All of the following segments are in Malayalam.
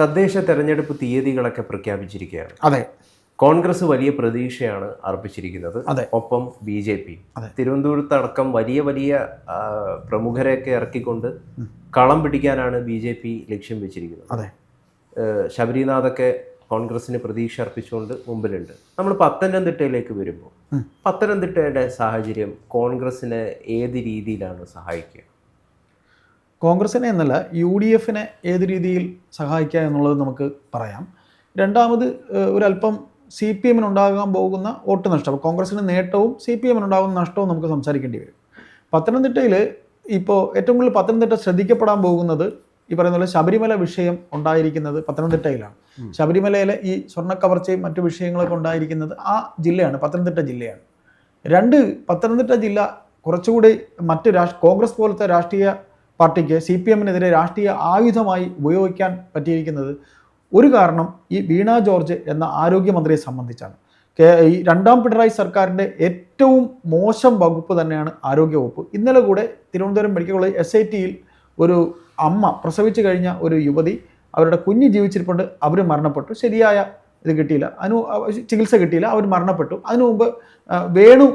തദ്ദേശ തെരഞ്ഞെടുപ്പ് തീയതികളൊക്കെ പ്രഖ്യാപിച്ചിരിക്കുകയാണ്. അതെ. കോൺഗ്രസ് വലിയ പ്രതീക്ഷയാണ് അർപ്പിച്ചിരിക്കുന്നത്. ഒപ്പം ബി ജെ പി. തിരുവനന്തപുരത്ത് അടക്കം വലിയ വലിയ പ്രമുഖരെയൊക്കെ ഇറക്കിക്കൊണ്ട് കളം പിടിക്കാനാണ് ബി ജെ പി ലക്ഷ്യം വെച്ചിരിക്കുന്നത്. അതെ. ശബരിനാഥൊക്കെ കോൺഗ്രസിന് പ്രതീക്ഷ അർപ്പിച്ചുകൊണ്ട് മുമ്പിലുണ്ട്. നമ്മൾ പത്തനംതിട്ടയിലേക്ക് വരുമ്പോൾ പത്തനംതിട്ടയുടെ സാഹചര്യം കോൺഗ്രസിനെ ഏത് രീതിയിലാണ് സഹായിക്കുക? കോൺഗ്രസിനെ എന്നല്ല യു ഡി എഫിനെ ഏത് രീതിയിൽ സഹായിക്കുക എന്നുള്ളത് നമുക്ക് പറയാം. രണ്ടാമത് ഒരല്പം സി പി എമ്മിനുണ്ടാകാൻ പോകുന്ന വോട്ട് നഷ്ടം. കോൺഗ്രസിന് നേട്ടവും സി പി എമ്മിനുണ്ടാകുന്ന നഷ്ടവും നമുക്ക് സംസാരിക്കേണ്ടി വരും. പത്തനംതിട്ടയിൽ ഇപ്പോൾ ഏറ്റവും കൂടുതൽ പത്തനംതിട്ട ശ്രദ്ധിക്കപ്പെടാൻ പോകുന്നത് ഈ പറയുന്ന പോലെ ശബരിമല വിഷയം ഉണ്ടായിരിക്കുന്നത് പത്തനംതിട്ടയിലാണ്. ശബരിമലയിലെ ഈ സ്വർണക്കവർച്ചയും മറ്റു വിഷയങ്ങളൊക്കെ ഉണ്ടായിരിക്കുന്നത് ആ ജില്ലയാണ് പത്തനംതിട്ട ജില്ലയാണ്. രണ്ട് പത്തനംതിട്ട ജില്ല കുറച്ചുകൂടി മറ്റ് രാഷ് കോൺഗ്രസ് പോലത്തെ രാഷ്ട്രീയ പാർട്ടിക്ക് സി പി എമ്മിനെതിരെ രാഷ്ട്രീയ ആയുധമായി ഉപയോഗിക്കാൻ പറ്റിയിരിക്കുന്നത് ഒരു കാരണം ഈ വീണ ജോർജ് എന്ന ആരോഗ്യമന്ത്രിയെ സംബന്ധിച്ചാണ്. ഈ രണ്ടാം പിണറായി സർക്കാരിന്റെ ഏറ്റവും മോശം വകുപ്പ് തന്നെയാണ് ആരോഗ്യവകുപ്പ്. ഇന്നലെ കൂടെ Thiruvananthapuram medical college S I ടിയിൽ ഒരു അമ്മ പ്രസവിച്ചു കഴിഞ്ഞ ഒരു യുവതി അവരുടെ കുഞ്ഞ് ജീവിച്ചിരിപ്പുണ്ട്. അവർ മരണപ്പെട്ടു. ശരിയായ ഇത് കിട്ടിയില്ല. അതിന് ചികിത്സ കിട്ടിയില്ല. അവർ മരണപ്പെട്ടു. അതിനു മുമ്പ് വേണു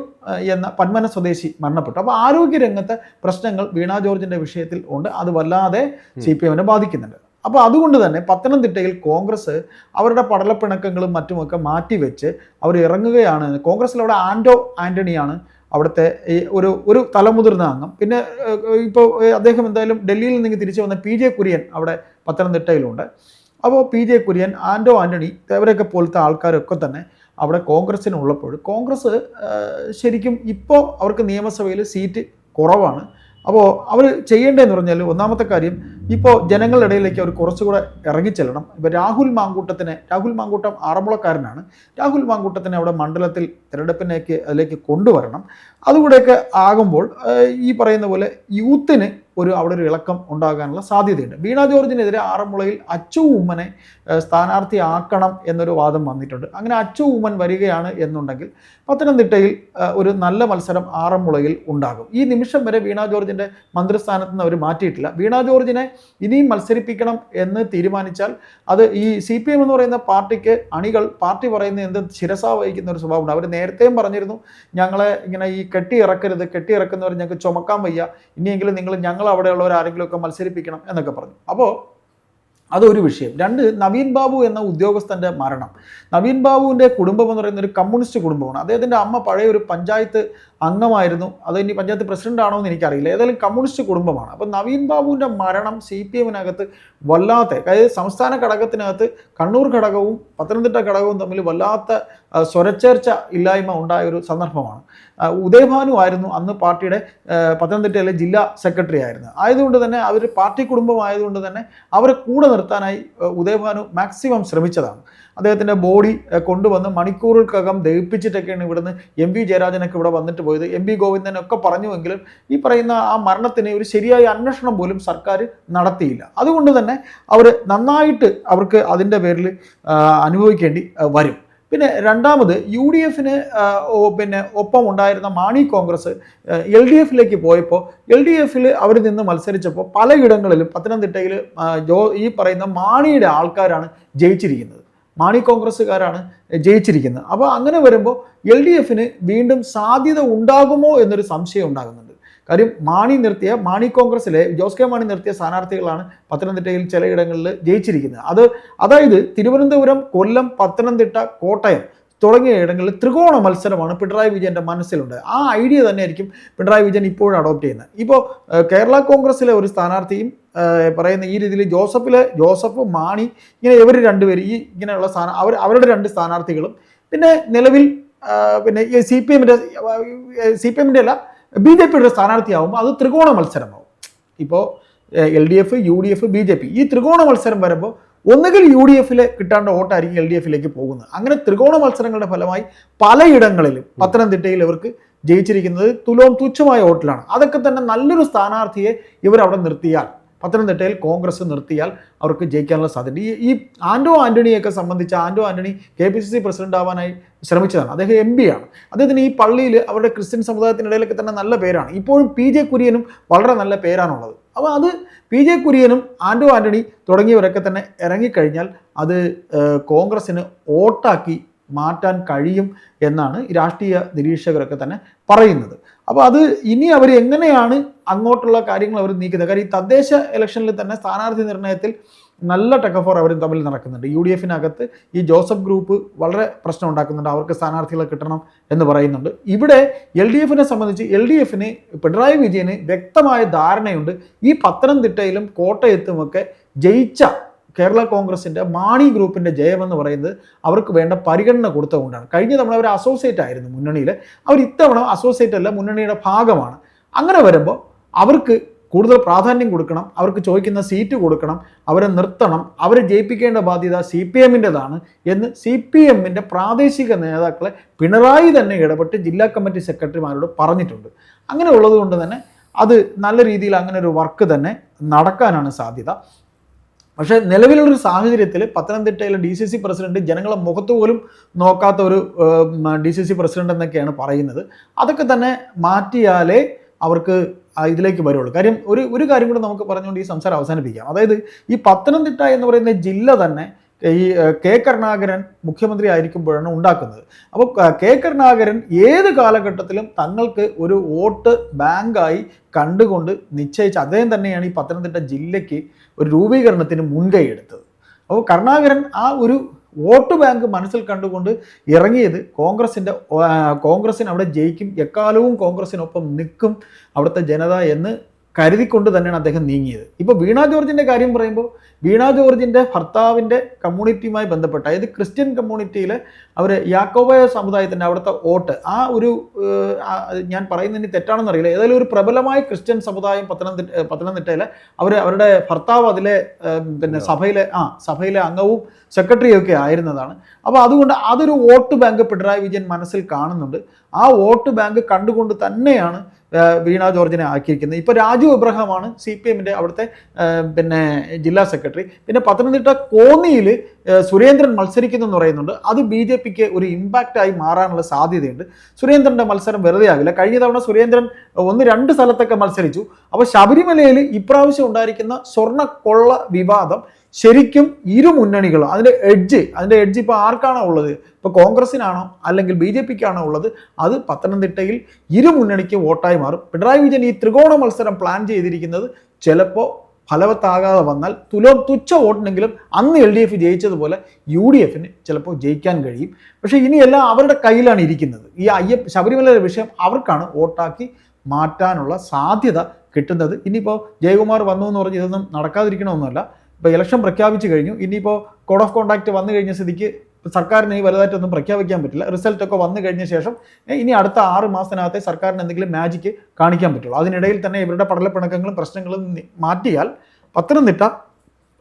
എന്ന പന്മന സ്വദേശി മരണപ്പെട്ടു. അപ്പോൾ ആരോഗ്യരംഗത്തെ പ്രശ്നങ്ങൾ വീണ ജോർജിന്റെ വിഷയത്തിൽ ഉണ്ട്. അത് വല്ലാതെ സി പി എമ്മിനെ ബാധിക്കുന്നുണ്ട്. അപ്പോൾ അതുകൊണ്ട് തന്നെ പത്തനംതിട്ടയിൽ കോൺഗ്രസ് അവരുടെ പടലപ്പിണക്കങ്ങളും മറ്റുമൊക്കെ മാറ്റിവെച്ച് അവർ ഇറങ്ങുകയാണ്. കോൺഗ്രസിൽ അവിടെ ആൻഡോ ആന്റണിയാണ് അവിടുത്തെ ഈ ഒരു ഒരു തലമുതിർന്ന അംഗം. പിന്നെ ഇപ്പോൾ അദ്ദേഹം എന്തായാലും ഡൽഹിയിൽ നിന്ന് തിരിച്ചു വന്ന പി ജെ കുര്യൻ അവിടെ പത്തനംതിട്ടയിലുണ്ട്. അപ്പോൾ പി ജെ കുര്യൻ ആൻഡോ ആന്റണി ഇവരൊക്കെ പോലത്തെ ആൾക്കാരൊക്കെ തന്നെ അവിടെ കോൺഗ്രസ്സിനുള്ളപ്പോൾ കോൺഗ്രസ് ശരിക്കും ഇപ്പോൾ അവർക്ക് നിയമസഭയിൽ സീറ്റ് കുറവാണ്. അപ്പോൾ അവർ ചെയ്യേണ്ടതെന്ന് പറഞ്ഞാൽ ഒന്നാമത്തെ കാര്യം ഇപ്പോൾ ജനങ്ങളുടെ ഇടയിലേക്ക് അവർ കുറച്ചുകൂടെ ഇറങ്ങിച്ചെല്ലണം. ഇപ്പോൾ രാഹുൽ മാങ്കൂട്ടത്തിനെ രാഹുൽ മാങ്കൂട്ടം ആറന്മുളക്കാരനാണ്. രാഹുൽ മാങ്കൂട്ടത്തിനെ അവിടെ മണ്ഡലത്തിൽ തിരഞ്ഞെടുപ്പിനേക്ക് അതിലേക്ക് കൊണ്ടുവരണം. അതുകൂടെയൊക്കെ ആകുമ്പോൾ ഈ പറയുന്ന പോലെ യൂത്തിന് ഒരു അവിടെ ഒരു ഇളക്കം ഉണ്ടാകാനുള്ള സാധ്യതയുണ്ട്. വീണ ജോർജിനെതിരെ ആറന്മുളയിൽ അച്ചു ഉമ്മനെ സ്ഥാനാർത്ഥിയാക്കണം എന്നൊരു വാദം വന്നിട്ടുണ്ട്. അങ്ങനെ അച്ചു ഉമ്മൻ വരികയാണ് എന്നുണ്ടെങ്കിൽ പത്തനംതിട്ടയിൽ ഒരു നല്ല മത്സരം ആറന്മുളയിൽ ഉണ്ടാകും. ഈ നിമിഷം വരെ വീണ ജോർജിന്റെ മന്ത്രിസ്ഥാനത്ത് നിന്ന് അവർ മാറ്റിയിട്ടില്ല. വീണ ജോർജിനെ ഇനിയും മത്സരിപ്പിക്കണം എന്ന് തീരുമാനിച്ചാൽ അത് ഈ സി പി എം എന്ന് പറയുന്ന പാർട്ടിക്ക് അണികൾ പാർട്ടി പറയുന്ന എന്ത് ശിരസ വഹിക്കുന്ന ഒരു സ്വഭാവമുണ്ട്. അവർ നേരത്തെയും പറഞ്ഞിരുന്നു ഞങ്ങളെ ഇങ്ങനെ ഈ കെട്ടി ഇറക്കരുത് കെട്ടി ഇറക്കുന്നവർ ഞങ്ങൾക്ക് ചുമക്കാൻ വയ്യ. ഇനിയെങ്കിലും നിങ്ങൾ ഞങ്ങൾ അവിടെയുള്ളവർ ആരെങ്കിലുമൊക്കെ മത്സരിപ്പിക്കണം എന്നൊക്കെ പറഞ്ഞു. അപ്പോൾ അതൊരു വിഷയം. രണ്ട് നവീൻ ബാബു എന്ന ഉദ്യോഗസ്ഥന്റെ മരണം. നവീൻ ബാബുവിന്റെ കുടുംബം എന്ന് പറയുന്ന ഒരു കമ്മ്യൂണിസ്റ്റ് കുടുംബമാണ്. അദ്ദേഹത്തിന്റെ അമ്മ പഴയ ഒരു പഞ്ചായത്ത് അംഗമായിരുന്നു. അത് ഇനി പഞ്ചായത്ത് പ്രസിഡന്റ് ആണോ എന്ന് എനിക്കറിയില്ല. ഏതായാലും കമ്മ്യൂണിസ്റ്റ് കുടുംബമാണ്. അപ്പോൾ നവീൻ ബാബുവിന്റെ മരണം സി പി എമ്മിനകത്ത് വല്ലാത്ത അതായത് സംസ്ഥാന ഘടകത്തിനകത്ത് കണ്ണൂർ ഘടകവും പത്തനംതിട്ട ഘടകവും തമ്മിൽ വല്ലാത്ത സ്വരച്ചേർച്ച ഇല്ലായ്മ ഉണ്ടായ ഒരു സന്ദർഭമാണ്. ഉദയഭാനു ആയിരുന്നു അന്ന് പാർട്ടിയുടെ പത്തനംതിട്ടയിലെ ജില്ലാ സെക്രട്ടറി ആയിരുന്നു. ആയതുകൊണ്ട് തന്നെ അവർ പാർട്ടി കുടുംബമായതുകൊണ്ട് തന്നെ അവരെ കൂടെ നിർത്താനായി ഉദയഭാനു മാക്സിമം ശ്രമിച്ചതാണ്. അദ്ദേഹത്തിന്റെ ബോഡി കൊണ്ടുവന്ന് മണിക്കൂറുകൾക്കകം ദഹിപ്പിച്ചിട്ടൊക്കെയാണ് ഇവിടുന്ന് എം വി ജയരാജനൊക്കെ ഇവിടെ വന്നിട്ട് പോയത്. എം വി ഗോവിന്ദനൊക്കെ പറഞ്ഞുവെങ്കിലും ഈ പറയുന്ന ആ മരണത്തിന് ഒരു ശരിയായ അന്വേഷണം പോലും സർക്കാർ നടത്തിയില്ല. അതുകൊണ്ട് തന്നെ അവർ നന്നായിട്ട് അവർക്ക് അതിന്റെ പേരിൽ അനുഭവിക്കേണ്ടി വരും. പിന്നെ രണ്ടാമത് യു ഡി എഫിന് പിന്നെ ഒപ്പം ഉണ്ടായിരുന്ന മാണി കോൺഗ്രസ് എൽ ഡി എഫിലേക്ക് പോയപ്പോൾ എൽ ഡി എഫിൽ അവർ നിന്ന് മത്സരിച്ചപ്പോൾ പലയിടങ്ങളിലും പത്തനംതിട്ടയിൽ ജോ ഈ പറയുന്ന മാണിയുടെ ആൾക്കാരാണ് ജയിച്ചിരിക്കുന്നത്. മാണി കോൺഗ്രസ്സുകാരാണ് ജയിച്ചിരിക്കുന്നത്. അപ്പോൾ അങ്ങനെ വരുമ്പോൾ എൽ ഡി എഫിന് വീണ്ടും സാധ്യത ഉണ്ടാകുമോ എന്നൊരു സംശയം ഉണ്ടാകുന്നുണ്ട്. കാര്യം മാണി നിർത്തിയ മാണി കോൺഗ്രസ്സിലെ ജോസ് കെ മാണി നിർത്തിയ സ്ഥാനാർത്ഥികളാണ് പത്തനംതിട്ടയിൽ ചിലയിടങ്ങളിൽ ജയിച്ചിരിക്കുന്നത്. അത് അതായത് തിരുവനന്തപുരം കൊല്ലം പത്തനംതിട്ട കോട്ടയം തുടങ്ങിയ ഇടങ്ങളിൽ ത്രികോണ മത്സരമാണ് പിണറായി വിജയന്റെ മനസ്സിലുണ്ട്. ആ ഐഡിയ തന്നെയായിരിക്കും പിണറായി വിജയൻ ഇപ്പോഴും അഡോപ്റ്റ് ചെയ്യുന്നത്. ഇപ്പോൾ കേരള കോൺഗ്രസ്സിലെ ഒരു സ്ഥാനാർത്ഥിയും പറയുന്ന ഈ രീതിയിൽ ജോസഫിലെ ജോസഫ് മാണി ഇങ്ങനെ ഇവർ രണ്ടുപേരും ഈ ഇങ്ങനെയുള്ള സ്ഥാന അവർ അവരുടെ രണ്ട് സ്ഥാനാർത്ഥികളും പിന്നെ നിലവിൽ പിന്നെ സി പി എമ്മിന്റെ സി പി എമ്മിന്റെ അല്ല ബി ജെ പിയുടെ സ്ഥാനാർത്ഥിയാവുമ്പോൾ അത് ത്രികോണ മത്സരമാവും. ഇപ്പോൾ L D F U D F B J P ഈ ത്രികോണ മത്സരം വരുമ്പോൾ ഒന്നുകിൽ യു ഡി എഫിൽ കിട്ടാണ്ട് വോട്ടായിരിക്കും എൽ ഡി എഫിലേക്ക് പോകുന്നത്. അങ്ങനെ ത്രികോണ മത്സരങ്ങളുടെ ഫലമായി പലയിടങ്ങളിലും പത്തനംതിട്ടയിൽ ഇവർക്ക് ജയിച്ചിരിക്കുന്നത് തുലോം തുച്ഛമായ വോട്ടിലാണ്. അതൊക്കെ തന്നെ നല്ലൊരു സ്ഥാനാർത്ഥിയെ ഇവർ അവിടെ നിർത്തിയാൽ പത്തനംതിട്ടയിൽ കോൺഗ്രസ് നിർത്തിയാൽ അവർക്ക് ജയിക്കാനുള്ള സാധ്യത. ഈ ഈ ആൻഡോ ആന്റണിയൊക്കെ സംബന്ധിച്ച് Anto Antony K P C C president ആവാനായി ശ്രമിച്ചതാണ്. അദ്ദേഹം എം പി ആണ്. അദ്ദേഹത്തിന് ഈ പള്ളിയിൽ അവരുടെ ക്രിസ്ത്യൻ സമുദായത്തിനിടയിലൊക്കെ തന്നെ നല്ല പേരാണ്. ഇപ്പോഴും പി ജെ കുര്യനും വളരെ നല്ല പേരാണുള്ളത്. അപ്പോൾ അത് പി ജെ കുര്യനും ആൻഡോ ആന്റണി തുടങ്ങിയവരൊക്കെ തന്നെ ഇറങ്ങിക്കഴിഞ്ഞാൽ അത് കോൺഗ്രസ്സിന് വോട്ടാക്കി മാറ്റാൻ കഴിയും എന്നാണ് രാഷ്ട്രീയ നിരീക്ഷകരൊക്കെ തന്നെ പറയുന്നത്. അപ്പോൾ അത് ഇനി അവർ എങ്ങനെയാണ് അങ്ങോട്ടുള്ള കാര്യങ്ങൾ അവർ നീക്കുന്നത്? കാര്യം ഈ തദ്ദേശ ഇലക്ഷനിൽ തന്നെ സ്ഥാനാർത്ഥി നിർണയത്തിൽ നല്ല ടെക്കഫോർ അവർ തമ്മിൽ നടക്കുന്നുണ്ട്. യു ഡി എഫിനകത്ത് ഈ ജോസഫ് ഗ്രൂപ്പ് വളരെ പ്രശ്നം ഉണ്ടാക്കുന്നുണ്ട്. അവർക്ക് സ്ഥാനാർത്ഥികളെ കിട്ടണം എന്ന് പറയുന്നുണ്ട്. ഇവിടെ എൽ ഡി എഫിനെ സംബന്ധിച്ച് എൽ ഡി എഫിന് പിണറായി വിജയന് വ്യക്തമായ ധാരണയുണ്ട്. ഈ പത്തനംതിട്ടയിലും കോട്ടയത്തുമൊക്കെ ജയിച്ച കേരള കോൺഗ്രസിന്റെ മാണി ഗ്രൂപ്പിന്റെ ജയമെന്ന് പറയുന്നത് അവർക്ക് വേണ്ട പരിഗണന കൊടുത്തുകൊണ്ടാണ് കഴിഞ്ഞ തവണ അവർ അസോസിയേറ്റ് ആയിരുന്നു മുന്നണിയിൽ അവർ ഇത്തവണ അസോസിയേറ്റ് അല്ല മുന്നണിയുടെ ഭാഗമാണ്. അങ്ങനെ വരുമ്പോൾ അവർക്ക് കൂടുതൽ പ്രാധാന്യം കൊടുക്കണം അവർക്ക് ചോദിക്കുന്ന സീറ്റ് കൊടുക്കണം അവരെ നിർത്തണം അവരെ ജയിപ്പിക്കേണ്ട ബാധ്യത സി പി എമ്മിന്റെതാണ് എന്ന് സി പി എമ്മിന്റെ പ്രാദേശിക നേതാക്കളെ പിണറായി തന്നെ ഇടപെട്ട് ജില്ലാ കമ്മിറ്റി സെക്രട്ടറിമാരോട് പറഞ്ഞിട്ടുണ്ട്. അങ്ങനെ ഉള്ളത് കൊണ്ട് തന്നെ അത് നല്ല രീതിയിൽ അങ്ങനെ ഒരു വർക്ക് തന്നെ നടക്കാനാണ് സാധ്യത. പക്ഷേ നിലവിലുള്ളൊരു സാഹചര്യത്തിൽ പത്തനംതിട്ടയിലെ ഡി സി സി പ്രസിഡന്റ് ജനങ്ങളെ മുഖത്ത് പോലും നോക്കാത്ത ഒരു ഡി സി സി പ്രസിഡന്റ് എന്നൊക്കെയാണ് പറയുന്നത്. അതൊക്കെ തന്നെ മാറ്റിയാലേ അവർക്ക് ഇതിലേക്ക് വരുള്ളൂ. കാര്യം ഒരു ഒരു കാര്യം കൂടെ നമുക്ക് പറഞ്ഞുകൊണ്ട് ഈ സംസാരം അവസാനിപ്പിക്കാം. അതായത് ഈ പത്തനംതിട്ട എന്ന് പറയുന്ന ജില്ല തന്നെ ഈ കെ കരുണാകരൻ മുഖ്യമന്ത്രി ആയിരിക്കുമ്പോഴാണ് ഉണ്ടാക്കുന്നത്. അപ്പോൾ കെ കരുണാകരൻ ഏത് കാലഘട്ടത്തിലും തങ്ങൾക്ക് ഒരു വോട്ട് ബാങ്കായി കണ്ടുകൊണ്ട് നിശ്ചയിച്ച് അദ്ദേഹം തന്നെയാണ് ഈ പത്തനംതിട്ട ജില്ലയ്ക്ക് ഒരു രൂപീകരണത്തിന് മുൻകൈ എടുത്തത്. അപ്പോൾ കരുണാകരൻ ആ ഒരു വോട്ട് ബാങ്ക് മനസ്സിൽ കണ്ടുകൊണ്ട് ഇറങ്ങിയത് കോൺഗ്രസിന്റെ കോൺഗ്രസിന് അവിടെ ജയിക്കും എക്കാലവും കോൺഗ്രസിനൊപ്പം നിൽക്കും അവിടുത്തെ ജനത എന്ന് കരുതിക്കൊണ്ട് തന്നെയാണ് അദ്ദേഹം നീങ്ങിയത്. ഇപ്പോൾ വീണ ജോർജിന്റെ കാര്യം പറയുമ്പോൾ വീണ ജോർജിന്റെ ഭർത്താവിന്റെ കമ്മ്യൂണിറ്റിയുമായി ബന്ധപ്പെട്ട അതായത് ക്രിസ്ത്യൻ കമ്മ്യൂണിറ്റിയിൽ അവർ യാക്കോബായ സമുദായത്തിന്റെ അവിടുത്തെ വോട്ട് ആ ഒരു ഞാൻ പറയുന്നതിന് തെറ്റാണെന്ന് അറിയില്ല. ഏതായാലും ഒരു പ്രബലമായ ക്രിസ്ത്യൻ സമുദായം പത്തനംതിട്ട പത്തനംതിട്ടയിൽ അവർ അവരുടെ ഭർത്താവ് അതിലെ പിന്നെ സഭയിലെ ആ സഭയിലെ അംഗവും സെക്രട്ടറിയും ഒക്കെ ആയിരുന്നതാണ്. അപ്പോൾ അതുകൊണ്ട് അതൊരു വോട്ട് ബാങ്ക് പിണറായി വിജയൻ മനസ്സിൽ കാണുന്നുണ്ട്. ആ വോട്ട് ബാങ്ക് കണ്ടുകൊണ്ട് തന്നെയാണ് വീണ ജോർജിനെ ആക്കിയിരിക്കുന്നത്. ഇപ്പോൾ രാജു എബ്രഹാമാണ് സി പി എമ്മിന്റെ അവിടുത്തെ പിന്നെ ജില്ലാ സെക്രട്ടറി. പിന്നെ പത്തനംതിട്ട കോന്നിയിൽ സുരേന്ദ്രൻ മത്സരിക്കുന്നു എന്ന് പറയുന്നുണ്ട്. അത് ബി ജെ പിക്ക് ഒരു ഇമ്പാക്റ്റായി മാറാനുള്ള സാധ്യതയുണ്ട്. സുരേന്ദ്രന്റെ മത്സരം വെറുതെ ആകില്ല. കഴിഞ്ഞ തവണ സുരേന്ദ്രൻ ഒന്ന് രണ്ട് സ്ഥലത്തൊക്കെ മത്സരിച്ചു. അപ്പോൾ ശബരിമലയിൽ ഇപ്രാവശ്യം ഉണ്ടായിരിക്കുന്ന സ്വർണ കൊള്ള വിവാദം ശരിക്കും ഇരു മുന്നണികളും അതിന്റെ എഡ്ജ് അതിന്റെ എഡ്ജ് ഇപ്പോൾ ആർക്കാണോ ഉള്ളത്? ഇപ്പോൾ കോൺഗ്രസിനാണോ അല്ലെങ്കിൽ ബി ജെ പിക്കാണോ ഉള്ളത്? അത് പത്തനംതിട്ടയിൽ ഇരു മുന്നണിക്ക് വോട്ടായി മാറും. പിണറായി വിജയൻ ഈ ത്രികോണ മത്സരം പ്ലാൻ ചെയ്തിരിക്കുന്നത് ചിലപ്പോൾ ഫലവത്താകാതെ വന്നാൽ തുലോ തുച്ഛ വോട്ടിനെങ്കിലും അന്ന് എൽ ഡി എഫ് ജയിച്ചതുപോലെ യു ഡി എഫിന് ചിലപ്പോൾ ജയിക്കാൻ കഴിയും. പക്ഷേ ഇനിയെല്ലാം അവരുടെ കയ്യിലാണ് ഇരിക്കുന്നത്. ഈ അയ്യപ്പ ശബരിമലയുടെ വിഷയം അവർക്കാണ് വോട്ടാക്കി മാറ്റാനുള്ള സാധ്യത കിട്ടുന്നത്. ഇനിയിപ്പോൾ ജയകുമാർ വന്നു എന്ന് പറഞ്ഞ് ഇതൊന്നും നടക്കാതിരിക്കണമെന്നല്ല. ഇപ്പോൾ ഇലക്ഷൻ പ്രഖ്യാപിച്ചു കഴിഞ്ഞു. ഇനിയിപ്പോൾ കോഡ് ഓഫ് കോണ്ടാക്ട് വന്നു കഴിഞ്ഞ സ്ഥിതിക്ക് സർക്കാരിന് ഈ വലുതായിട്ടൊന്നും പ്രഖ്യാപിക്കാൻ പറ്റില്ല. റിസൾട്ടൊക്കെ വന്നു കഴിഞ്ഞ ശേഷം ഇനി അടുത്ത ആറ് മാസത്തിനകത്തെ സർക്കാരിന് എന്തെങ്കിലും മാജിക്ക് കാണിക്കാൻ പറ്റുള്ളൂ. അതിനിടയിൽ തന്നെ ഇവരുടെ പടലപ്പിണക്കങ്ങളും പ്രശ്നങ്ങളും മാറ്റിയാൽ പത്തനംതിട്ട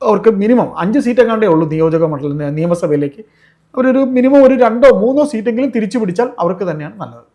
അവർക്ക് മിനിമം അഞ്ച് സീറ്റെങ്ങാണ്ടേ ഉള്ളൂ നിയോജക മണ്ഡലം നിയമസഭയിലേക്ക്. അവരൊരു മിനിമം ഒരു രണ്ടോ മൂന്നോ സീറ്റെങ്കിലും തിരിച്ചു പിടിച്ചാൽ അവർക്ക് തന്നെയാണ് നല്ലത്.